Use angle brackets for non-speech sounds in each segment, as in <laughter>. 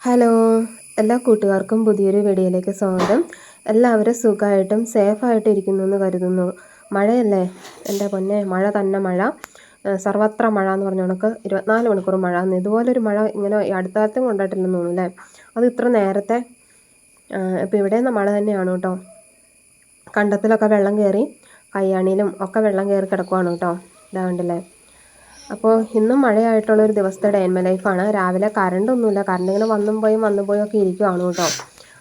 Hello എല്ലാ കൂട്ടുകാർക്കും പുതിയൊരു വീഡിയോയിലേക്ക് സ്വാഗതം. എല്ലാവരും സുഖമായിട്ടും സേഫായിട്ട് ഇരിക്കുന്നു എന്ന് കരുതുന്നു. മഴയല്ലേ? എന്റെ പൊന്നെ മഴ തന്നെ മഴ. സർവത്ര മഴ എന്ന് പറഞ്ഞ കണക്ക് ഇരുപത്തിനാല് മണിക്കൂർ മഴ. എന്ന് ഇതുപോലൊരു മഴ ഇങ്ങനെ അടുത്ത കാലത്തും കൊണ്ടായിട്ടില്ലെന്ന് തോന്നുന്നു അല്ലേ? അത് ഇത്ര നേരത്തെ ഇപ്പോൾ ഇവിടെ നിന്ന് മഴ തന്നെയാണ് കേട്ടോ. കണ്ടത്തിലൊക്കെ വെള്ളം കയറി കയ്യാണിയിലും ഒക്കെ വെള്ളം കയറി കിടക്കുവാണ് കേട്ടോ. ഇതാ കണ്ടില്ലേ? അപ്പോൾ ഇന്നും മഴയായിട്ടുള്ളൊരു ദിവസത്തെ ഡേ മൈ ലൈഫാണ് രാവിലെ കറണ്ട് ഒന്നുമില്ല. കറണ്ട് ഇങ്ങനെ വന്നും പോയും വന്നും പോയും ഒക്കെ ഇരിക്കുവാണ് കേട്ടോ.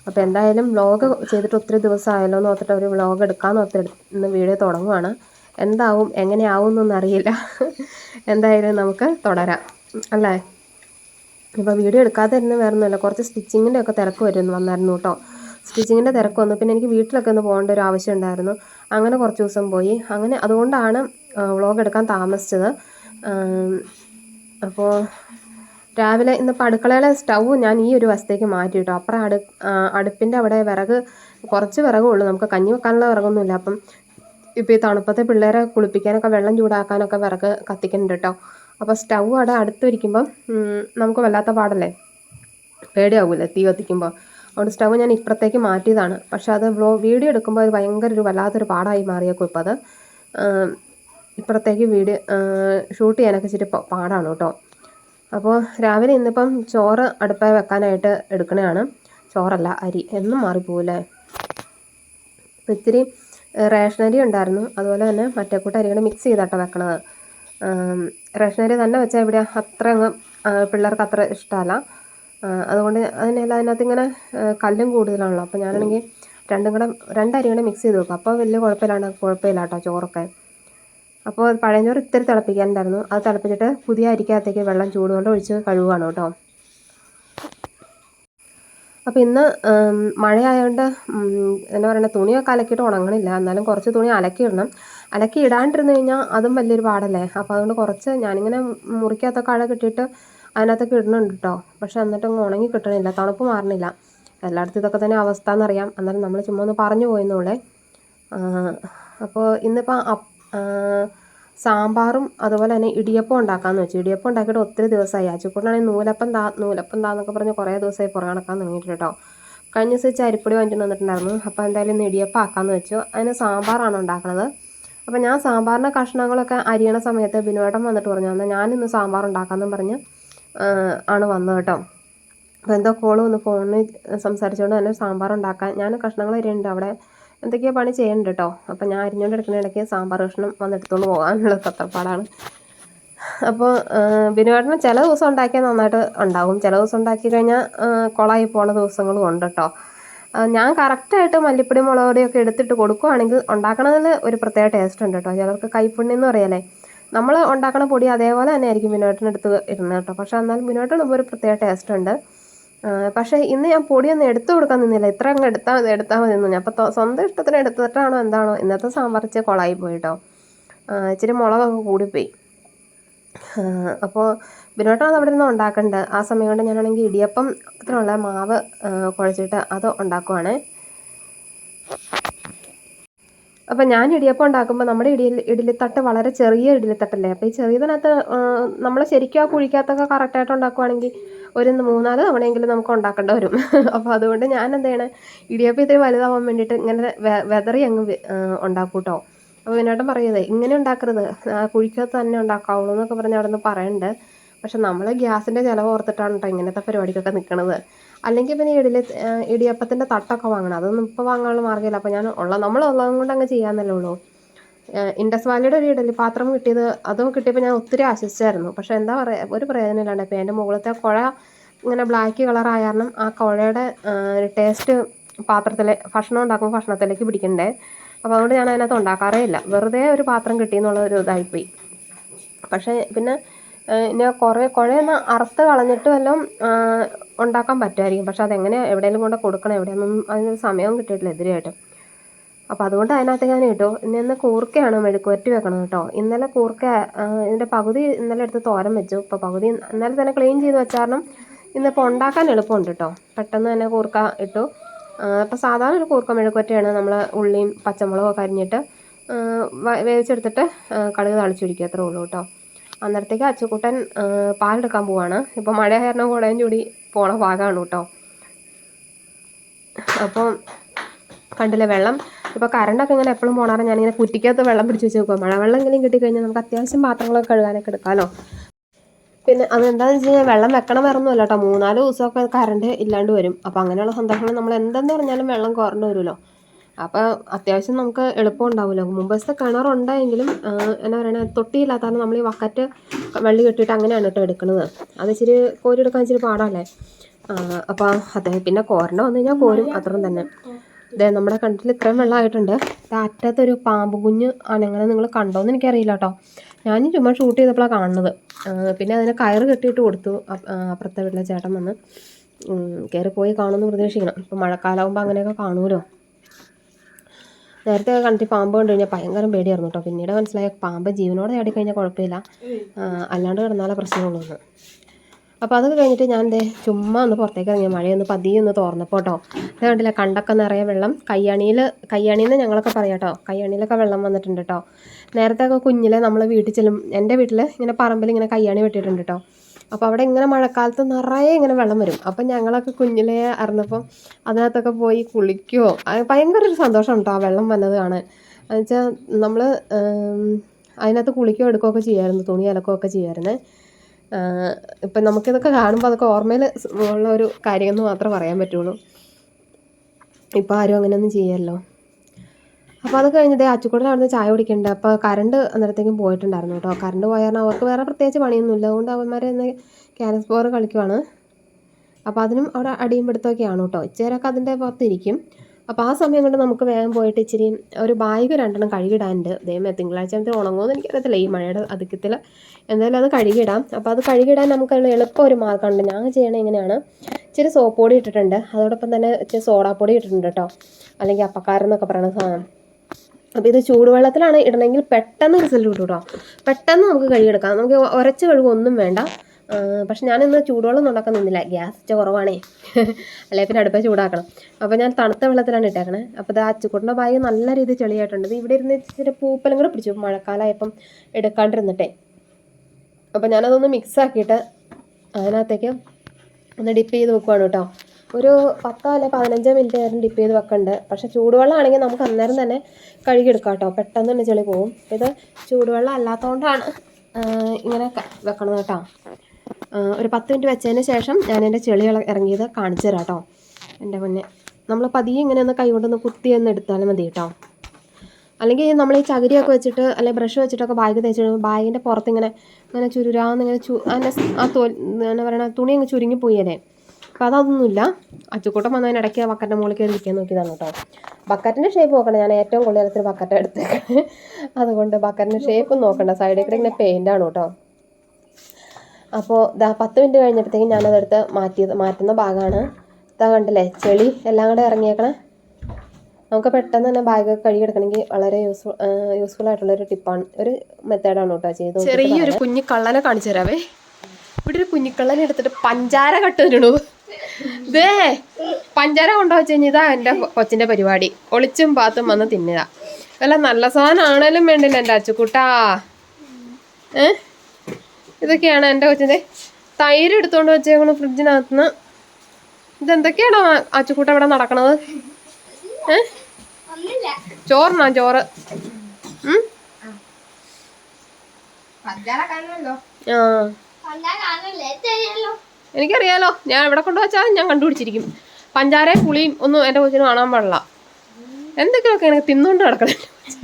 അപ്പോൾ എന്തായാലും വ്ലോഗ് ചെയ്തിട്ട് ഒത്തിരി ദിവസമായല്ലോ എന്ന് ഓർത്തിട്ട് ഒരു വ്ലോഗ് എടുക്കാമെന്ന് ഓർത്തിട്ട് ഇന്ന് വീഡിയോ തുടങ്ങുവാണ്. എന്താവും എങ്ങനെയാവും എന്നൊന്നും അറിയില്ല. എന്തായാലും നമുക്ക് തുടരാം. അല്ലേ? ഇപ്പോൾ വീഡിയോ എടുക്കാതെ തന്നെ വേറൊന്നുമില്ല. കുറച്ച് സ്റ്റിച്ചിങ്ങിന്റെ ഒക്കെ തിരക്ക് വരുന്നു വന്നായിരുന്നു കേട്ടോ. സ്റ്റിച്ചിങ്ങിന്റെ തിരക്ക് വന്നു. പിന്നെ എനിക്ക് വീട്ടിലൊക്കെ ഒന്ന് പോകേണ്ട ഒരു ആവശ്യം ഉണ്ടായിരുന്നു. അങ്ങനെ കുറച്ച് ദിവസം പോയി. അങ്ങനെ അതുകൊണ്ടാണ് വ്ളോഗ് എടുക്കാൻ താമസിച്ചത്. അപ്പോൾ രാവിലെ ഇന്നിപ്പോൾ അടുക്കളയിലെ സ്റ്റൗ ഞാൻ ഈ ഒരു വശത്തേക്ക് മാറ്റി കിട്ടും അപ്പുറം അടു അടുപ്പിന്റെ അവിടെ വിറക് കുറച്ച് വിറകേ ഉള്ളൂ. നമുക്ക് കഞ്ഞി വെക്കാനുള്ള വിറകൊന്നുമില്ല. അപ്പം ഇപ്പോൾ ഈ തണുപ്പത്തെ പിള്ളേരെ കുളിപ്പിക്കാനൊക്കെ വെള്ളം ചൂടാക്കാനൊക്കെ വിറക് കത്തിക്കുന്നുണ്ട് കേട്ടോ. അപ്പോൾ സ്റ്റൗ അവിടെ അടുത്ത് ഇരിക്കുമ്പം നമുക്ക് വല്ലാത്ത പാടല്ലേ? പേടിയാവില്ലേ തീ കത്തിക്കുമ്പോൾ അതുകൊണ്ട് സ്റ്റൗ ഞാൻ ഇപ്പുറത്തേക്ക് മാറ്റിയതാണ്. പക്ഷേ അത് വീഡിയോ എടുക്കുമ്പോൾ അത് ഭയങ്കര ഒരു വല്ലാത്തൊരു പാടായി മാറിയേക്കും ഇപ്പോൾ അത്. ഇപ്പുറത്തേക്ക് വീഡിയോ ഷൂട്ട് ചെയ്യാനൊക്കെ ഇച്ചിരി പാടാണ് കേട്ടോ. അപ്പോൾ രാവിലെ ഇന്നിപ്പം ചോറ് അടുപ്പായി വെക്കാനായിട്ട് എടുക്കണതാണ് ചോറല്ല അരി. എന്നും മാറിപ്പോവില്ലേ അപ്പോൾ ഇത്തിരി റേഷനരി ഉണ്ടായിരുന്നു. അതുപോലെ തന്നെ മറ്റേ കൂട്ട അരി കൂടെ മിക്സ് ചെയ്താട്ടോ വെക്കണത്. റേഷനരി തന്നെ വെച്ചാൽ ഇവിടെ അത്ര അങ്ങ് പിള്ളേർക്ക് അത്ര ഇഷ്ടമല്ല. അതുകൊണ്ട് അതിനെല്ലാം അതിനകത്ത് ഇങ്ങനെ കല്ലും കൂടുതലാണല്ലോ. അപ്പോൾ ഞാനാണെങ്കിൽ രണ്ടും കൂടെ രണ്ടരി കൂടെ മിക്സ് ചെയ്ത് വെക്കും. അപ്പോൾ വലിയ കുഴപ്പമില്ലാണ്ട് കുഴപ്പമില്ല കേട്ടോ ചോറൊക്കെ. അപ്പോൾ പഴയഞ്ഞോറ് ഇത്തിരി തിളപ്പിക്കാനുണ്ടായിരുന്നു. അത് തിളപ്പിച്ചിട്ട് പുതിയ അരിക്കകത്തേക്ക് വെള്ളം ചൂടുകൊണ്ട് ഒഴിച്ച് കഴുകുകയാണ് കേട്ടോ. അപ്പോൾ ഇന്ന് മഴയായതുകൊണ്ട് എന്താ പറയുക തുണിയൊക്കെ അലക്കിയിട്ട് ഉണങ്ങണില്ല. എന്നാലും കുറച്ച് തുണി അലക്കിയിടണം. അലക്കി ഇടാണ്ടിരുന്ന് കഴിഞ്ഞാൽ അതും വലിയൊരു പാടല്ലേ? അപ്പോൾ അതുകൊണ്ട് കുറച്ച് ഞാനിങ്ങനെ മുറിക്കകത്തൊക്കെ അഴ കിട്ടിയിട്ട് അതിനകത്തൊക്കെ ഇടുന്നുണ്ട് കേട്ടോ. പക്ഷെ എന്നിട്ടൊന്നും ഉണങ്ങി കിട്ടണില്ല. തണുപ്പ് മാറണില്ല. എല്ലായിടത്തും ഇതൊക്കെ തന്നെ അവസ്ഥ എന്നറിയാം എന്നാലും നമ്മൾ ചുമ്മാ ഒന്ന് പറഞ്ഞു പോയെന്നുള്ളേ അപ്പോൾ ഇന്നിപ്പോൾ സാമ്പാറും അതുപോലെ തന്നെ ഇടിയപ്പം ഉണ്ടാക്കാമെന്ന് വെച്ചു. ഇടിയപ്പം ഉണ്ടാക്കിയിട്ട് ഒത്തിരി ദിവസമായി. അച്ചുക്കൂട്ടാണെങ്കിൽ നൂലപ്പം താ നൂലപ്പം താന്നൊക്കെ പറഞ്ഞ് കുറേ ദിവസമായി പുറകെ നടക്കാൻ തുടങ്ങിയിട്ട് കേട്ടോ. കഴിഞ്ഞ ദിവസം അരിപ്പൊടി വാങ്ങിച്ചു വന്നിട്ടുണ്ടായിരുന്നു. അപ്പോൾ എന്തായാലും ഇന്ന് ഇടിയപ്പം ആക്കാമെന്ന് വെച്ചു. അതിന് സാമ്പാറാണ് ഉണ്ടാക്കുന്നത് അപ്പോൾ ഞാൻ സാമ്പാറിന്റെ കഷ്ണങ്ങളൊക്കെ അരിയണ സമയത്ത് ബിനോട്ടം വന്നിട്ട് പറഞ്ഞു എന്നാൽ ഞാനിന്ന് സാമ്പാർ ഉണ്ടാക്കാമെന്നും പറഞ്ഞ് ആണ് വന്നത് കേട്ടോ. അപ്പോൾ എന്തോ കോളും ഒന്ന് ഫോണിൽ സംസാരിച്ചുകൊണ്ട് തന്നെ സാമ്പാർ ഉണ്ടാക്കാൻ ഞാൻ കഷ്ണങ്ങൾ അരിയുണ്ട് അവിടെ. എന്തൊക്കെയോ പണി ചെയ്യുന്നുണ്ട് കേട്ടോ അപ്പോൾ ഞാൻ അരിഞ്ഞുകൊണ്ട് എടുക്കുന്ന ഇടയ്ക്ക് സാമ്പാർ കഷ്ണം വന്നെടുത്തുകൊണ്ട് പോകാനുള്ള തത്രപ്പാടാണ്. അപ്പോൾ ബിനുവേട്ടന് ചില ദിവസം ഉണ്ടാക്കിയാൽ നന്നായിട്ട് ഉണ്ടാകും ചില ദിവസം ഉണ്ടാക്കി കഴിഞ്ഞാൽ കുളമായി പോണ ദിവസങ്ങളും ഉണ്ട് കേട്ടോ ഞാൻ കറക്റ്റായിട്ട് മല്ലിപ്പൊടി മുളക് പൊടിയൊക്കെ എടുത്തിട്ട് കൊടുക്കുവാണെങ്കിൽ ഉണ്ടാക്കണതിൽ ഒരു പ്രത്യേക ടേസ്റ്റ് ഉണ്ട് കേട്ടോ ചിലർക്ക് കൈപ്പുണ്യം എന്ന് നമ്മൾ ഉണ്ടാക്കുന്ന പൊടി അതേപോലെ തന്നെ ആയിരിക്കും ബിനുവേട്ടനെടുത്ത് ഇരുന്നത് കേട്ടോ പക്ഷേ എന്നാലും ബിനുവേട്ടന് ഒരു പ്രത്യേക ടേസ്റ്റ് ഉണ്ട്. പക്ഷേ ഇന്ന് ഞാൻ പൊടിയൊന്നും എടുത്തു കൊടുക്കാൻ നിന്നില്ല. ഇത്ര അങ്ങ് എടുത്താൽ മതി എടുത്താൽ മതി എന്ന് അപ്പോൾ സ്വന്തം ഇഷ്ടത്തിന് എടുത്തിട്ടാണോ എന്താണോ? ഇന്നത്തെ സാമ്പാർ ഇച്ചിരി കുളമായി പോയിട്ടോ. ഇച്ചിരി മുളകൊക്കെ കൂടിപ്പോയി. അപ്പോൾ ബിനോട്ടം അത് അവിടെ നിന്ന് ഉണ്ടാക്കേണ്ടത് ആ സമയം കൊണ്ട് ഞാനാണെങ്കിൽ ഇടിയപ്പം ത്തിനുള്ള മാവ് കുഴച്ചിട്ട് അത് ഉണ്ടാക്കുവാണ്. അപ്പോൾ ഞാൻ ഇടിയപ്പം ഉണ്ടാക്കുമ്പോൾ നമ്മുടെ ഇടി ഇഡലിത്തട്ട് വളരെ ചെറിയ ഇഡലിത്തട്ടല്ലേ അപ്പോൾ ഈ ചെറിയതിനകത്ത് നമ്മൾ ശരിക്കും ആ കുഴിക്കകത്തൊക്കെ കറക്റ്റായിട്ട് ഉണ്ടാക്കുവാണെങ്കിൽ ഒരു മൂന്നാൽ തവണയെങ്കിലും നമുക്ക് ഉണ്ടാക്കേണ്ടി വരും. <laughs> അപ്പോൾ അതുകൊണ്ട് ഞാൻ എന്ത് ചെയ്യണേ ഇടിയപ്പം ഇത്തിരി വലുതാവാൻ വേണ്ടിയിട്ട് ഇങ്ങനെ വെതറി അങ്ങ് ഉണ്ടാക്കും കേട്ടോ അപ്പോൾ വിനോട്ടം പറയുന്നത് ഇങ്ങനെ ഉണ്ടാക്കരുത്. കുഴിക്കകത്ത് തന്നെ ഉണ്ടാക്കാവുള്ളൂ എന്നൊക്കെ പറഞ്ഞ് അവിടെ നിന്ന് പറയുന്നുണ്ട് പക്ഷെ നമ്മൾ ഗ്യാസിന്റെ ചിലവ് ഓർത്തിട്ടാണ് കേട്ടോ ഇങ്ങനത്തെ പരിപാടിക്കൊക്കെ നിൽക്കണത് അല്ലെങ്കിൽ പിന്നെ ഇഡലി ഇടിയപ്പത്തിന്റെ തട്ടൊക്കെ വാങ്ങണം. അതൊന്നും ഇപ്പോൾ വാങ്ങാനുള്ള മാർഗമില്ല. അപ്പോൾ ഞാൻ ഉള്ള നമ്മളുള്ളതും കൊണ്ട് അങ്ങ് ചെയ്യാമെന്നല്ലേ ഉള്ളൂ. ഇൻഡസ് വാലിയുടെ ഒരു പാത്രം കിട്ടിയത് അതും കിട്ടിയപ്പോൾ ഞാൻ ഒത്തിരി ആശിച്ചായിരുന്നു പക്ഷെ എന്താ പറയുക ഒരു പ്രയോജനമില്ലാണ്ട് ഇപ്പോൾ എന്റെ മുകളിലത്തെ കുഴ ഇങ്ങനെ ബ്ലാക്ക് കളറായ കാരണം ആ കുഴയുടെ ടേസ്റ്റ് പാത്രത്തിൽ ഭക്ഷണം ഉണ്ടാക്കുമ്പോൾ ഭക്ഷണത്തിലേക്ക് പിടിക്കണ്ടേ? അപ്പോൾ അതുകൊണ്ട് ഞാൻ അതിനകത്ത് ഉണ്ടാക്കാറേ ഇല്ല. വെറുതെ ഒരു പാത്രം കിട്ടിയെന്നുള്ള ഒരു ഇതായിപ്പോയി. പക്ഷേ പിന്നെ ഇനി കുറേ കുഴയൊന്ന് അറുത്ത് കളഞ്ഞിട്ട് വല്ലതും ഉണ്ടാക്കാൻ പറ്റുമായിരിക്കും. പക്ഷെ അതെങ്ങനെ എവിടെയെങ്കിലും കൊണ്ട് കൊടുക്കണം എവിടെയൊന്നും അതിനൊരു സമയവും കിട്ടിയിട്ടില്ല എതിരായിട്ട്. അപ്പോൾ അതുകൊണ്ട് അതിനകത്ത് ഞാൻ ഇട്ടു ഇനി ഇന്ന് കൂർക്കയാണ് മെഴുക്കുവരട്ടി വെക്കണം കേട്ടോ. ഇന്നലെ കൂർക്ക ഇതിന്റെ പകുതി ഇന്നലെ എടുത്ത് തോരൻ വെച്ചു. ഇപ്പോൾ പകുതി ഇന്നലെ തന്നെ ക്ലീൻ ചെയ്ത് വെച്ചാരണം ഇന്നിപ്പോൾ ഉണ്ടാക്കാൻ എളുപ്പമുണ്ട് കേട്ടോ. പെട്ടെന്ന് തന്നെ കൂർക്ക ഇട്ടു. അപ്പോൾ സാധാരണ ഒരു കൂർക്ക മെഴുക്കുവരട്ടിയാണ് നമ്മൾ ഉള്ളിയും പച്ചമുളകൊക്കെ അരിഞ്ഞിട്ട് വേവിച്ചെടുത്തിട്ട് കടുക് തളിച്ചൊഴിക്കുക. അത്രേ ഉള്ളൂ കേട്ടോ. അന്നേരത്തേക്ക് അച്ചുക്കുട്ടൻ പാലെടുക്കാൻ പോവാണ്. ഇപ്പോൾ മഴ കാരണം കുടയും ചൂടി പോണ ഭാഗമാണ് കേട്ടോ. അപ്പോൾ കണ്ടില്ലേ വെള്ളം? ഇപ്പോൾ കറണ്ടൊക്കെ ഇങ്ങനെ എപ്പോഴും പോണാറ് ഞാനിങ്ങനെ കുറ്റിക്കകത്ത് വെള്ളം പിടിച്ച് വെച്ച് വെക്കുക മഴവെള്ളം എങ്കിലും കിട്ടിക്കഴിഞ്ഞാൽ നമുക്ക് അത്യാവശ്യം പാത്രങ്ങളൊക്കെ കഴുകാനൊക്കെ എടുക്കാമല്ലോ പിന്നെ അതെന്താണെന്ന് വെച്ച് കഴിഞ്ഞാൽ വെള്ളം വെക്കണം വേറൊന്നുമല്ല കേട്ടോ. മൂന്നാൽ ദിവസമൊക്കെ കറണ്ട് ഇല്ലാണ്ട് വരും. അപ്പോൾ അങ്ങനെയുള്ള സന്ദർഭങ്ങൾ നമ്മൾ എന്തെന്ന് പറഞ്ഞാലും വെള്ളം കുറഞ്ഞു വരുമല്ലോ. അപ്പോൾ അത്യാവശ്യം നമുക്ക് എളുപ്പം ഉണ്ടാവുമല്ലോ. മുമ്പത്തെ കിണറുണ്ടെങ്കിലും എന്നാ പറയണേ തൊട്ടിയില്ലാത്തതാണ് നമ്മൾ ഈ വക്കറ്റ് വെള്ളി കെട്ടിയിട്ട് അങ്ങനെയാണ് കേട്ടോ എടുക്കുന്നത്. അത് ഇച്ചിരി കോരി എടുക്കാൻ ഇച്ചിരി പാടല്ലേ? അപ്പോൾ അതെ പിന്നെ കോരണ്ട വന്നു കഴിഞ്ഞാൽ കോരും അത്രയും തന്നെ. ഇതേ നമ്മുടെ കിണറ്റിൽ ഇത്രയും വെള്ളമായിട്ടുണ്ട്. അറ്റത്തൊരു പാമ്പ് കുഞ്ഞ് അനങ്ങനെ നിങ്ങൾ കണ്ടോന്ന് എനിക്കറിയില്ല കേട്ടോ ഞാൻ ചുമ്മാ ഷൂട്ട് ചെയ്തപ്പോഴാണ് കാണുന്നത്. പിന്നെ അതിനെ കയറ് കെട്ടിയിട്ട് കൊടുത്തു അപ്പുറത്തെ വീട്ടിലെ ചേട്ടൻ വന്ന്. കയറി പോയി കാണുമെന്ന് പ്രതീക്ഷിക്കണം. ഇപ്പം മഴക്കാലമാകുമ്പോൾ അങ്ങനെയൊക്കെ കാണുമല്ലോ. നേരത്തെ കണ്ടിട്ട് പാമ്പ് കണ്ടു കഴിഞ്ഞാൽ ഭയങ്കര പേടിയായിരുന്നു കേട്ടോ പിന്നീട് മനസ്സിലായ പാമ്പ് ജീവനോടെ ചാടിക്കഴിഞ്ഞാൽ കുഴപ്പമില്ല. അല്ലാണ്ട് കിടന്നാലേ പ്രശ്നമുള്ളൂ എന്ന് അപ്പോൾ അതൊക്കെ കഴിഞ്ഞിട്ട് ഞാൻ ദേ ചുമ്മാ ഒന്ന് പുറത്തേക്ക് ഇറങ്ങിയ മഴയൊന്ന് പതിയെ ഒന്ന് തോർന്നപ്പോൾ കേട്ടോ അത് കണ്ടില്ല കണ്ടൊക്കെ നിറയെ വെള്ളം. കയ്യാണിയിൽ കയ്യാണിന്ന് ഞങ്ങളൊക്കെ പറയാം കേട്ടോ കയ്യാണിയിലൊക്കെ വെള്ളം വന്നിട്ടുണ്ട് കേട്ടോ നേരത്തെ ഒക്കെ കുഞ്ഞിലെ നമ്മൾ വീട്ടിൽ ചെല്ലും എന്റെ വീട്ടിൽ ഇങ്ങനെ പറമ്പിൽ ഇങ്ങനെ കയ്യാണി വെട്ടിയിട്ടുണ്ട് കേട്ടോ അപ്പോൾ അവിടെ ഇങ്ങനെ മഴക്കാലത്ത് നിറയെ ഇങ്ങനെ വെള്ളം വരും. അപ്പം ഞങ്ങളൊക്കെ കുഞ്ഞിലെ അറിഞ്ഞപ്പം അതിനകത്തൊക്കെ പോയി കുളിക്കുമോ ഭയങ്കര ഒരു സന്തോഷം കേട്ടോ ആ വെള്ളം വന്നത് കാണാൻ. എന്നുവെച്ചാൽ നമ്മൾ അതിനകത്ത് കുളിക്കുകയോ എടുക്കുകയൊക്കെ ചെയ്യുമായിരുന്നു തുണി അലക്കുകയൊക്കെ ചെയ്യുമായിരുന്നേ ഇപ്പം നമുക്കിതൊക്കെ കാണുമ്പോൾ അതൊക്കെ ഓർമ്മയിൽ ഉള്ള ഒരു കാര്യമെന്ന് മാത്രമേ പറയാൻ പറ്റുള്ളൂ. ഇപ്പോൾ ആരും അങ്ങനെയൊന്നും ചെയ്യല്ലോ. അപ്പോൾ അത് കഴിഞ്ഞത് അച്ചുകൂടെ അവിടുന്ന് ചായ കുടിക്കേണ്ട. അപ്പോൾ കറണ്ട് അന്നേരത്തേക്കും പോയിട്ടുണ്ടായിരുന്നു കേട്ടോ. കറണ്ട് പോയാൽ അവർക്ക് വേറെ പ്രത്യേകിച്ച് പണിയൊന്നുമില്ല അതുകൊണ്ട് അവന്മാരെ ഇന്ന് ക്യാരസ് ബോർ കളിക്കുവാണ്. അപ്പോൾ അതിനും അവിടെ അടിയും പിടുത്തമൊക്കെയാണ് കേട്ടോ. ഇച്ചേരൊക്കെ അതിന്റെ പുറത്തിരിക്കും. അപ്പോൾ ആ സമയം കൊണ്ട് നമുക്ക് വേഗം പോയിട്ട് ഇച്ചിരി ഒരു ബാഗ് രണ്ടെണ്ണം കഴുകിടാനുണ്ട്. ദൈവമേ തിങ്കളാഴ്ച ആകുമ്പോൾ ഉണങ്ങുമെന്ന് എനിക്കറിയത്തില്ല. ഈ മഴയുടെ അധികത്തിൽ എന്തായാലും അത് കഴുകിടാം അപ്പോൾ അത് കഴുകിടാൻ നമുക്ക് എളുപ്പം ഒരു മാർഗമുണ്ട് ഞാൻ ചെയ്യണത് എങ്ങനെയാണ് ഇച്ചിരി സോപ്പ് പൊടി ഇട്ടിട്ടുണ്ട്. അതോടൊപ്പം തന്നെ ഇച്ചിരി സോഡാപ്പൊടി ഇട്ടിട്ടുണ്ട് കേട്ടോ അല്ലെങ്കിൽ അപ്പക്കാരെന്നൊക്കെ പറയുന്ന സാധനം. അപ്പോൾ ഇത് ചൂടുവെള്ളത്തിലാണ് ഇടണമെങ്കിൽ പെട്ടെന്ന് റിസൾട്ട് കിട്ടും കേട്ടോ പെട്ടെന്ന് നമുക്ക് കഴുകിയെടുക്കാം. നമുക്ക് ഉരച്ച് കഴുകൊന്നും വേണ്ട. ആ, പക്ഷെ ഞാനിന്ന് ചൂടുവെള്ളം ഉണ്ടാക്കാൻ നിന്നില്ല. ഗ്യാസ് കുറവാണേ. <laughs> അല്ലെ പിന്നെ അടുപ്പേ ചൂടാക്കണം. അപ്പോൾ ഞാൻ തണുത്ത വെള്ളത്തിലാണ് ഇട്ടേക്കണേ. അപ്പോൾ ഇത് അച്ചുകൂട്ടിന്റെ ബാഗ് നല്ല രീതിയിൽ ചെളിയായിട്ടുണ്ട്. ഇവിടെ ഇരുന്ന് ഇച്ചിരി പൂപ്പലും കൂടെ പിടിച്ചു. മഴക്കാലമായപ്പം എടുക്കാണ്ടിരുന്നിട്ടേ. അപ്പോൾ ഞാനതൊന്ന് മിക്സ് ആക്കിയിട്ട് അതിനകത്തേക്ക് ഒന്ന് ഡിപ്പ് ചെയ്ത് വെക്കുവാണ് കേട്ടോ. ഒരു പത്തോ അല്ലെ പതിനഞ്ചോ മിനിറ്റ് നേരം ഡിപ്പ് ചെയ്ത് വെക്കണ്ട്. പക്ഷേ ചൂടുവെള്ളമാണെങ്കിൽ നമുക്ക് അന്നേരം തന്നെ കഴുകിയെടുക്കാം കേട്ടോ. പെട്ടെന്ന് തന്നെ ചെളി പോകും. ഇത് ചൂടുവെള്ളം അല്ലാത്തതുകൊണ്ടാണ് ഇങ്ങനെ വെക്കണത് കേട്ടോ. ഒരു പത്ത് മിനിറ്റ് വെച്ചതിന് ശേഷം ഞാൻ എന്റെ ചെളി ഇറങ്ങിയത് കാണിച്ചു തരാം കേട്ടോ. എന്റെ മുന്നേ നമ്മൾ പതിയെ ഇങ്ങനെ ഒന്ന് കൈ കൊണ്ടൊന്ന് കുത്തി ഒന്ന് എടുത്താലും മതി കേട്ടോ. അല്ലെങ്കിൽ നമ്മൾ ഈ ചകിരിയൊക്കെ വെച്ചിട്ട് അല്ലെങ്കിൽ ബ്രഷ് വെച്ചിട്ടൊക്കെ ബാഗ് തേച്ച് കഴിയുമ്പോൾ ബാഗിന്റെ പുറത്ത് ഇങ്ങനെ ഇങ്ങനെ ചുരുരാന്ന് ഇങ്ങനെ ചു അതിന്റെ ആ തോൽ എന്താ പറയുക തുണി അങ്ങ് ചുരുങ്ങി പോയല്ലേ അപ്പോൾ അതൊന്നുമില്ല. അച്ചുക്കൂട്ടം വന്നതിന് ഇടയ്ക്ക് ബക്കറ്റിന്റെ മുകളിൽ കയറി ഇരിക്കാൻ നോക്കിയതാണ് കേട്ടോ. ബക്കറ്റിന്റെ ഷേപ്പ് നോക്കണം ഞാൻ ഏറ്റവും കൂടുതൽ ബക്കറ്റ് എടുത്തേക്ക് അതുകൊണ്ട് ബക്കറ്റിന്റെ ഷേപ്പ് നോക്കണ്ട. സൈഡിൽ കൂടെ ഇങ്ങനെ പെയിന്റാണ് കേട്ടോ. അപ്പോൾ ഇതാ പത്ത് മിനിറ്റ് കഴിഞ്ഞപ്പോഴത്തേക്കും ഞാനതെടുത്ത് മാറ്റിയത് മാറ്റുന്ന ഭാഗമാണ്. ഇതാ കണ്ടില്ലേ ചെളി എല്ലാം കൂടെ ഇറങ്ങിയേക്കണേ. നമുക്ക് പെട്ടെന്ന് തന്നെ ബാഗ് കഴുകിയെടുക്കണമെങ്കിൽ വളരെ യൂസ്ഫുൾ യൂസ്ഫുൾ ആയിട്ടുള്ള ഒരു ടിപ്പാണ് ഒരു മെത്തേഡാണ് കേട്ടോ ചെയ്ത് ചെറിയൊരു കുഞ്ഞു കള്ളനെ കാണിച്ചു തരാവേ. ഇവിടെ ഒരു കുഞ്ഞിക്കള്ളനെ എടുത്തിട്ട് പഞ്ചാര കട്ടിടണു ദേ പഞ്ചാര കൊണ്ടുവച്ച് കഴിഞ്ഞാൽ ഇതാ എന്റെ കൊച്ചിന്റെ പരിപാടി. ഒളിച്ചും പാത്തും വന്ന് തിന്നുക. അല്ല നല്ല സാധനം ആണേലും വേണ്ടില്ല എന്റെ അച്ചുക്കുട്ടാ. ഏ? ഇതൊക്കെയാണ് എന്റെ കൊച്ചിന്റെ. തൈര് എടുത്തുകൊണ്ട് വെച്ചേക്കണു ഫ്രിഡ്ജിനകത്തുനിന്ന് ഇതെന്തൊക്കെയാണോ അച്ചുക്കൂട്ട ഇവിടെ നടക്കണത്? ഏ? ചോറിനാ? ചോറ്. എനിക്കറിയാലോ. ഞാൻ എവിടെ കൊണ്ടുവച്ചാൽ ഞാൻ കണ്ടുപിടിച്ചിരിക്കും. പഞ്ചാരയും പുളിയും ഒന്നും എന്റെ കൊച്ചിന് കാണാൻ പാടില്ല. എന്തൊക്കെയൊക്കെ എനിക്ക് തിന്നുകൊണ്ട് നടക്കണം.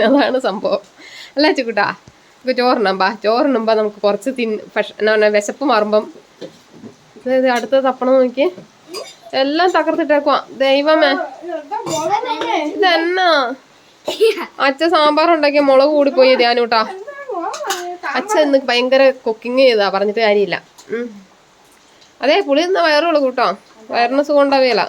അതാണ് സംഭവം. അല്ല ചിക്കുട്ടാ നമുക്ക് ബാ ചോറിനുമ്പോ നമുക്ക് കുറച്ച് തിന് എന്നാ പറഞ്ഞാ വിശപ്പ് മാറുമ്പം അതായത് അടുത്ത തപ്പണം നോക്കി. എല്ലാം തകർത്തിട്ടേക്കുവാ. ദൈവമേ. ഇതെന്നാ? അച്ഛൻ സാമ്പാർ ഉണ്ടാക്കിയ മുളക് കൂടിപ്പോയി ധ്യാനൂട്ടാ അച്ഛൻ ഇന്ന് ഭയങ്കര കുക്കിംഗ് ചെയ്താ പറഞ്ഞിട്ട് കാര്യമില്ല. അതെ പുളി ഇന്ന് വയറുള്ളൂ കൂട്ടോ. വയറിന് സുഖം ഉണ്ടാവുകയില്ല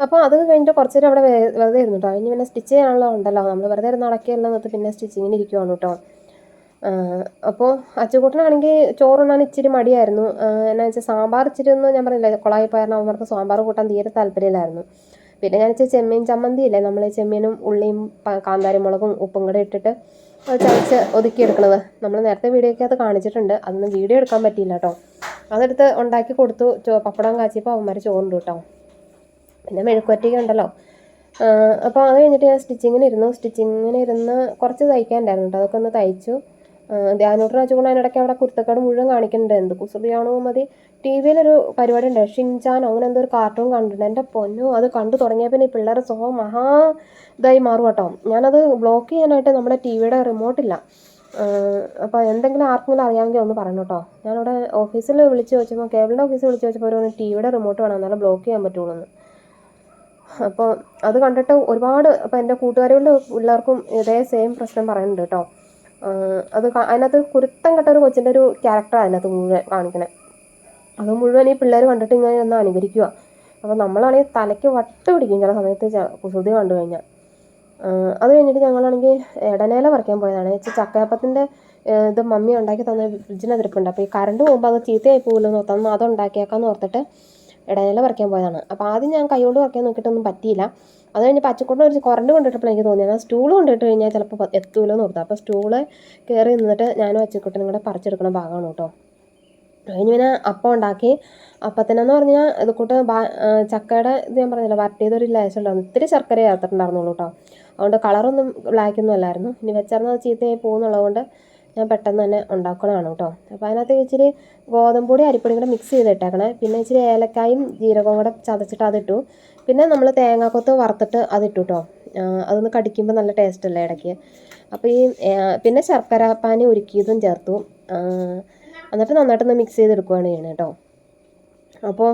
അപ്പോൾ അത് കഴിഞ്ഞിട്ട് കുറച്ച് നേരം അവിടെ വെറുതെ ഇരുന്നു കേട്ടോ അതിന് പിന്നെ സ്റ്റിച്ച് ചെയ്യാനുള്ള ഉണ്ടല്ലോ. നമ്മൾ വെറുതെ ഇരുന്ന് അടക്കിയെല്ലാം നിർത്തി പിന്നെ സ്റ്റിച്ചിങ്ങിന് ഇരിക്കുവാണ് കേട്ടോ. അപ്പോൾ അച്ചുകൂട്ടനാണെങ്കിൽ ചോറുണ്ണാൻ ഇച്ചിരി മടിയായിരുന്നു. എന്നാ വെച്ചാൽ സാമ്പാർ ഇച്ചിരി ഒന്ന് ഞാൻ പറഞ്ഞില്ല കുളായി പോയാൽ അവർക്ക് സാമ്പാർ കൂട്ടാൻ തീരെ താല്പര്യമില്ലായിരുന്നു. പിന്നെ ഞാൻ വെച്ചാൽ ചെമ്മീൻ ചമ്മന്തി ഇല്ലേ നമ്മൾ ചെമ്മീനും ഉള്ളിയും കാന്താരി മുളകും ഉപ്പും കൂടെ ഇട്ടിട്ട് ചതച്ച് ഒതുക്കിയെടുക്കണത്. നമ്മൾ നേരത്തെ വീഡിയോയ്ക്ക് അത് കാണിച്ചിട്ടുണ്ട്. അതൊന്നും വീഡിയോ എടുക്കാൻ പറ്റിയില്ല കേട്ടോ. അതെടുത്ത് ഉണ്ടാക്കി കൊടുത്തു. പപ്പടം കാച്ചിയപ്പോൾ അവന്മാർ ചോറുണ്ട് കേട്ടോ. പിന്നെ മെഴുക്കുവറ്റിക ഉണ്ടല്ലോ. അപ്പോൾ അത് കഴിഞ്ഞിട്ട് ഞാൻ സ്റ്റിച്ചിങ്ങിന് ഇരുന്നു സ്റ്റിച്ചിങ്ങിന് ഇരുന്ന് കുറച്ച് തയ്ക്കാനുണ്ടായിരുന്നു അതൊക്കെ ഒന്ന് തയ്ച്ചു. ധ്യാനോട്ട് വെച്ചുകൊണ്ട് അതിനിടയ്ക്ക് അവിടെ കുരുത്തക്കേട് മുഴുവൻ കാണിക്കുന്നുണ്ട്. എന്ത് കുസൃതിയാണോ മതി. ടി വിയിലൊരു പരിപാടി ഉണ്ട് ഷിൻചാനോ അങ്ങനെ എന്തോ ഒരു കാർട്ടൂൺ കണ്ടിട്ടുണ്ട്. എന്റെ പൊന്നു അത് കണ്ടു തുടങ്ങിയ പിന്നെ ഈ പിള്ളേരെ സ്വഭാവം മഹാ ഇതായി മാറും കേട്ടോ. ഞാനത് ബ്ലോക്ക് ചെയ്യാനായിട്ട് നമ്മുടെ ടി വിയുടെ റിമോട്ടില്ല അപ്പോൾ എന്തെങ്കിലും ആർക്കെങ്കിലും അറിയാമെങ്കിൽ ഒന്ന് പറയണം കേട്ടോ. ഞാനിവിടെ ഓഫീസിൽ വിളിച്ച് ചോദിച്ചപ്പോൾ കേബിളിന്റെ ഓഫീസിൽ വിളിച്ച് ചോദിച്ചപ്പോൾ ഒരു ടി വിയുടെ റിമോട്ട് വേണം. എന്നാലും ബ്ലോക്ക് ചെയ്യാൻ പറ്റുള്ളൂ എന്ന് അപ്പോൾ അത് കണ്ടിട്ട് ഒരുപാട് അപ്പോൾ എന്റെ കൂട്ടുകാരികളുടെ പിള്ളേർക്കും ഇതേ സെയിം പ്രശ്നം പറയുന്നുണ്ട് കേട്ടോ അത് അതിനകത്ത് കുരുത്തം കെട്ട ഒരു കൊച്ചിന്റെ ഒരു ക്യാരക്ടറാണ് അതിനകത്ത് മുഴുവൻ കാണിക്കണേ. അത് മുഴുവൻ ഈ പിള്ളേർ കണ്ടിട്ട് ഇങ്ങനെ ഒന്ന് അനുകരിക്കുക അപ്പോൾ നമ്മളാണെങ്കിൽ തലയ്ക്ക് വട്ട പിടിക്കും ചില സമയത്ത് കുസൃതി കണ്ടു കഴിഞ്ഞാൽ അത് കഴിഞ്ഞിട്ട് ഞങ്ങളാണെങ്കിൽ ഇടനേല പറിക്കാൻ പോയതാണ്. വെച്ചാൽ ചക്കയപ്പത്തിന്റെ ഇത് മമ്മി ഉണ്ടാക്കി തന്ന ഫ്രിഡ്ജിനകത്തിരിപ്പുണ്ട് അപ്പോൾ ഈ കറണ്ട് പോകുമ്പോൾ അത് ചീത്തയായി പോകുമല്ലോ എന്ന് ഓർത്തന്ന് അത് ഉണ്ടാക്കിയേക്കാന്ന് ഓർത്തിട്ട് ഇടനില പറിക്കാൻ പോയതാണ്. അപ്പോൾ ആദ്യം ഞാൻ കൈകൊണ്ട് പറിക്കാൻ നോക്കിയിട്ടൊന്നും പറ്റിയില്ല. അത് കഴിഞ്ഞ് പച്ചക്കൂട്ടിൽ ഒരു കുറണ്ട് കൊണ്ടിട്ടപ്പോൾ എനിക്ക് തോന്നിയത് ആ സ്റ്റൂൾ കൊണ്ടിട്ട് കഴിഞ്ഞാൽ ചിലപ്പോൾ എത്തൂലോ എന്ന് ഓർത്തു. അപ്പോൾ സ്റ്റൂൾ കയറി നിന്നിട്ട് ഞാനും അച്ചക്കൂട്ടനും കൂടെ പറിച്ചെടുക്കണ ഭാഗമാണ് കേട്ടോ. കഴിഞ്ഞ് പിന്നെ അപ്പം ഉണ്ടാക്കി. അപ്പത്തിനെന്ന് പറഞ്ഞാൽ ഇത് കൂട്ട് ചക്കയുടെ ഇത് ഞാൻ പറഞ്ഞില്ല വരട്ടിയതൊരു ലേശം ഉണ്ടായിരുന്നു. ഇത്തിരി ശർക്കര ചേർത്തിട്ടുണ്ടായിരുന്നുള്ളൂ കേട്ടോ. അതുകൊണ്ട് കളറൊന്നും ബ്ലാക്കൊന്നും അല്ലായിരുന്നു. ഇനി വെച്ചിരുന്നത് ചീത്തയായി പോകുന്നുള്ളത് കൊണ്ട് ഞാൻ പെട്ടെന്ന് തന്നെ ഉണ്ടാക്കണതാണ് കേട്ടോ. അപ്പോൾ അതിനകത്ത് ഇച്ചിരി ഗോതമ്പൊടി അരിപ്പൊടിയും കൂടെ മിക്സ് ചെയ്തിട്ടേക്കണേ. പിന്നെ ഇച്ചിരി ഏലക്കായും ജീരകവും കൂടെ ചതച്ചിട്ട് അതിട്ടു പിന്നെ നമ്മൾ തേങ്ങാക്കൊത്ത് വറുത്തിട്ട് അതിട്ടു കേട്ടോ. അതൊന്ന് കടിക്കുമ്പോൾ നല്ല ടേസ്റ്റ് അല്ലേ ഇടയ്ക്ക്. അപ്പോൾ ഈ പിന്നെ ശർക്കര പാനി ഉരുക്കിയതും ചേർത്തു. എന്നിട്ട് നന്നായിട്ടൊന്ന് മിക്സ് ചെയ്തെടുക്കുകയാണ് ചെയ്യണേ കേട്ടോ. അപ്പോൾ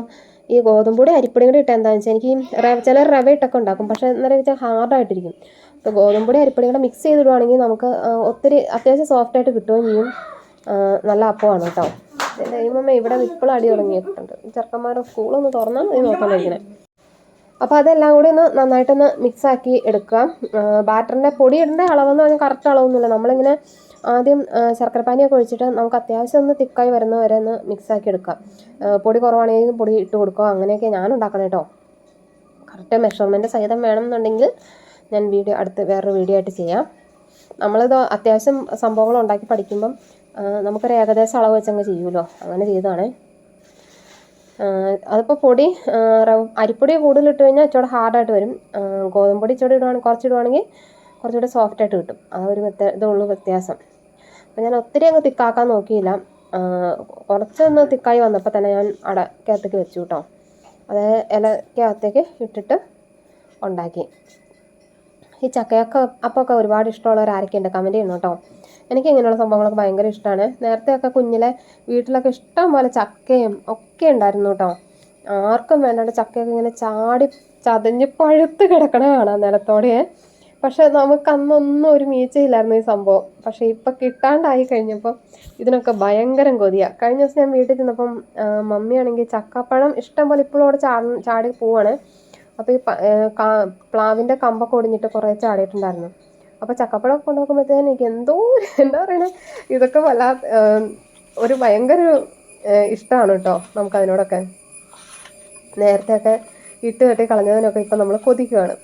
ഈ ഗോതമ്പൊടി അരിപ്പൊടിയും കൂടി ഇട്ടാൽ എന്താണെന്ന് വെച്ചാൽ എനിക്ക് ചില റവ ഇട്ടൊക്കെ ഉണ്ടാക്കും. പക്ഷേ എന്താ വെച്ചാൽ ഹാർഡായിട്ടിരിക്കും അപ്പോൾ ഗോതമ്പൊടി അരിപ്പൊടിയും കൂടെ മിക്സ് ചെയ്തിടുവാണെങ്കിൽ നമുക്ക് ഒത്തിരി അത്യാവശ്യം സോഫ്റ്റായിട്ട് കിട്ടുകയും ചെയ്യും. നല്ല അപ്പമാണ് കേട്ടോ. ദൈവമേ ഇവിടെ ഇപ്പോഴും അടി തുടങ്ങിയിട്ടുണ്ട്. ചെറുക്കന്മാരുടെ സ്കൂളൊന്ന് തുറന്നാൽ നീ നോക്കാണ്ടിരിക്കണേ അപ്പോൾ അതെല്ലാം കൂടി ഒന്ന് നന്നായിട്ടൊന്ന് മിക്സാക്കി എടുക്കുക ബാറ്ററിന്റെ പൊടി ഇടേണ്ട അളവെന്ന് പറഞ്ഞാൽ കറക്റ്റ് അളവൊന്നുമില്ല. നമ്മളിങ്ങനെ ആദ്യം ശർക്കരപ്പാനിയൊക്കെ ഒഴിച്ചിട്ട് നമുക്ക് അത്യാവശ്യം ഒന്ന് തിക്കായി വരുന്ന വരെ ഒന്ന് മിക്സാക്കി എടുക്കാം. പൊടി കുറവാണെങ്കിൽ പൊടി ഇട്ട് കൊടുക്കുക. അങ്ങനെയൊക്കെ ഞാൻ ഉണ്ടാക്കണം കേട്ടോ. കറക്റ്റ് മെഷർമെന്റ് സഹിതം വേണമെന്നുണ്ടെങ്കിൽ ഞാൻ വീഡിയോ അടുത്ത് വേറൊരു വീഡിയോ ആയിട്ട് ചെയ്യാം. നമ്മളിത് അത്യാവശ്യം സംഭവങ്ങൾ ഉണ്ടാക്കി പഠിക്കുമ്പം നമുക്കൊരു ഏകദേശം അളവ് വെച്ചങ്ങ് ചെയ്യുമല്ലോ. അങ്ങനെ ചെയ്തതാണ്. അതിപ്പോൾ പൊടി അരിപ്പൊടി കൂടുതൽ കൂടുതലിട്ട് കഴിഞ്ഞാൽ ഇച്ചിരി ഹാർഡായിട്ട് വരും. ഗോതമ്പൊടി ഇച്ചിരി ഇടുവാണെങ്കിൽ കുറച്ച് ഇടുവാണെങ്കിൽ കുറച്ചുകൂടെ സോഫ്റ്റ് ആയിട്ട് കിട്ടും. ആ ഒരു വ്യത്യാ ഇതുള്ളൂ വ്യത്യാസം. അപ്പോൾ ഞാൻ ഒത്തിരി അങ്ങ് തിക്കാക്കാൻ നോക്കിയില്ല. കുറച്ചൊന്ന് തിക്കായി വന്നപ്പോൾ തന്നെ ഞാൻ അടക്കകത്തേക്ക് വെച്ചു കേട്ടോ. അത് ഇലക്കകത്തേക്ക് ഇട്ടിട്ട് ഉണ്ടാക്കി. ഈ ചക്കയൊക്കെ അപ്പമൊക്കെ ഒരുപാട് ഇഷ്ടമുള്ളവർ ആരൊക്കെയുണ്ട്? കമന്റ് ചെയ്യണം കേട്ടോ. എനിക്ക് ഇങ്ങനെയുള്ള സംഭവങ്ങളൊക്കെ ഭയങ്കര ഇഷ്ടമാണ് നേരത്തെയൊക്കെ കുഞ്ഞിലെ വീട്ടിലൊക്കെ ഇഷ്ടം പോലെ ചക്കയും ഒക്കെ ഉണ്ടായിരുന്നു കേട്ടോ. ആർക്കും വേണ്ടാണ്ട് ചക്കയൊക്കെ ഇങ്ങനെ ചാടി ചതഞ്ഞ് പഴുത്ത് കിടക്കണ കാണാം നിലത്തോടെ. പക്ഷെ നമുക്ക് അന്നൊന്നും ഒരു മീച്ചയില്ലായിരുന്നു ഈ സംഭവം. പക്ഷെ ഇപ്പം കിട്ടാണ്ടായി കഴിഞ്ഞപ്പോൾ ഇതിനൊക്കെ ഭയങ്കരം കൊതിയാണ് കഴിഞ്ഞ ദിവസം ഞാൻ വീട്ടിൽ ചെന്നപ്പം മമ്മിയാണെങ്കിൽ ചക്കപ്പഴം ഇഷ്ടം പോലെ ഇപ്പോഴും അവിടെ ചാടി പോവാണ്. അപ്പോൾ ഈ പ്ലാവിന്റെ കമ്പൊക്കെ ഒടിഞ്ഞിട്ട് കുറേ ചാടിയിട്ടുണ്ടായിരുന്നു. അപ്പോൾ ചക്കപ്പഴം കൊണ്ടു നോക്കുമ്പോഴത്തേനും എനിക്ക് എന്തോ എന്താ പറയണേ ഇതൊക്കെ വല്ലാത്ത ഒരു ഭയങ്കര ഇഷ്ടമാണ് കേട്ടോ നമുക്കതിനോടൊക്കെ. നേരത്തെയൊക്കെ ഇട്ട് കെട്ടി കളഞ്ഞതിനൊക്കെ ഇപ്പം നമ്മൾ കൊതിക്കുകയാണ്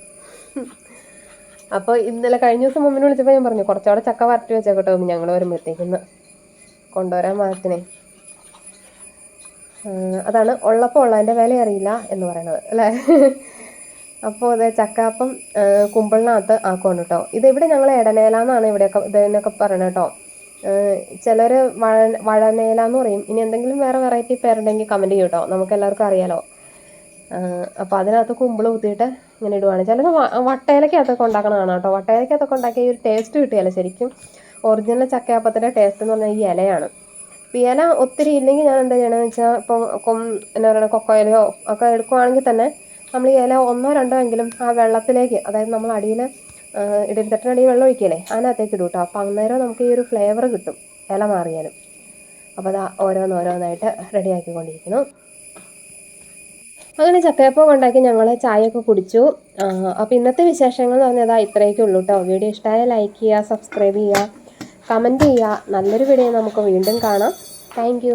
അപ്പോൾ ഇന്നലെ കഴിഞ്ഞ ദിവസം മമ്മിനെ വിളിച്ചപ്പോൾ ഞാൻ പറഞ്ഞു കുറച്ചുകൂടെ ചക്ക വരട്ടി വെച്ചാൽ കേട്ടോ ഞങ്ങൾ വരുമ്പോഴത്തേക്കുന്ന് കൊണ്ടുവരാൻ പാകത്തിനെ അതാണ് ഉള്ളപ്പോൾ ഉള്ളതിന്റെ വില അറിയില്ല എന്ന് പറയണത് അല്ലേ? അപ്പോൾ അതെ ചക്കാപ്പം കുമ്പിളിനകത്ത് ആക്കുവാണ് കേട്ടോ ഇതെവിടെ ഞങ്ങൾ ഇടനേല എന്നാണ് ഇവിടെയൊക്കെ ഇതിനൊക്കെ പറയണത് കേട്ടോ ചിലർ വഴ വഴനേല എന്ന് പറയും. ഇനി എന്തെങ്കിലും വേറെ വെറൈറ്റി പേരുണ്ടെങ്കിൽ കമന്റ് ചെയ്യും കേട്ടോ നമുക്ക് എല്ലാവർക്കും അറിയാലോ അപ്പോൾ അതിനകത്ത് കുമ്പിൾ കുത്തിയിട്ട് ഇങ്ങനെ ഇടുവാണ്. ചിലർ വട്ടയിലക്കകത്തൊക്കെ ഉണ്ടാക്കണതാണ് കേട്ടോ വട്ടയിലക്കകത്തൊക്കെ ഉണ്ടാക്കിയ ഒരു ടേസ്റ്റ് കിട്ടിയല്ല ശരിക്കും. ഒറിജിനൽ ചക്കയപ്പത്തിന്റെ ടേസ്റ്റ് എന്ന് പറഞ്ഞാൽ ഈ ഇലയാണ്. അപ്പോൾ ഇല ഒത്തിരി ഇല്ലെങ്കിൽ ഞാൻ എന്താ ചെയ്യണമെന്ന് വെച്ചാൽ ഇപ്പം എന്താ പറയുക കൊക്കോയിലയോ ഒക്കെ എടുക്കുവാണെങ്കിൽ തന്നെ നമ്മൾ ഈ ഇല ഒന്നോ രണ്ടോ എങ്കിലും ആ വെള്ളത്തിലേക്ക് അതായത് നമ്മൾ അടിയിൽ ഇടത്തട്ടിനടിയിൽ വെള്ളം ഒഴിക്കില്ലേ അതിനകത്തേക്ക് ഇടും കേട്ടോ അപ്പോൾ അന്നേരം നമുക്ക് ഈ ഒരു ഫ്ലേവർ കിട്ടും ഇല മാറിയാലും. അപ്പോൾ അത് ഓരോന്നോരോന്നായിട്ട് റെഡിയാക്കിക്കൊണ്ടിരിക്കുന്നു അങ്ങനെ ചക്കയപ്പം ഉണ്ടാക്കി ഞങ്ങൾ ചായയൊക്കെ കുടിച്ചു. അപ്പോൾ ഇന്നത്തെ വിശേഷങ്ങൾ എന്ന് പറഞ്ഞാൽ ഇത്രയൊക്കെ ഉള്ളൂ കേട്ടോ വീഡിയോ ഇഷ്ടമായ ലൈക്ക് ചെയ്യുക സബ്സ്ക്രൈബ് ചെയ്യുക കമന്റ് ചെയ്യുക. നല്ലൊരു വീഡിയോ നമുക്ക് വീണ്ടും കാണാം. താങ്ക്